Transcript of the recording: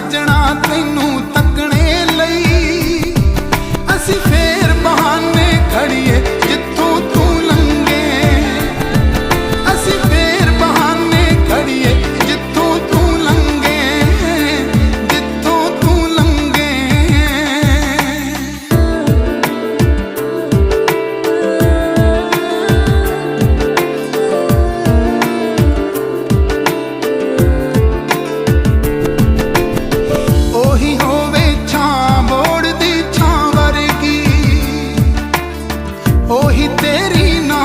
ਸੱਜਣਾ ਤੈਨੂੰ it's dirty enough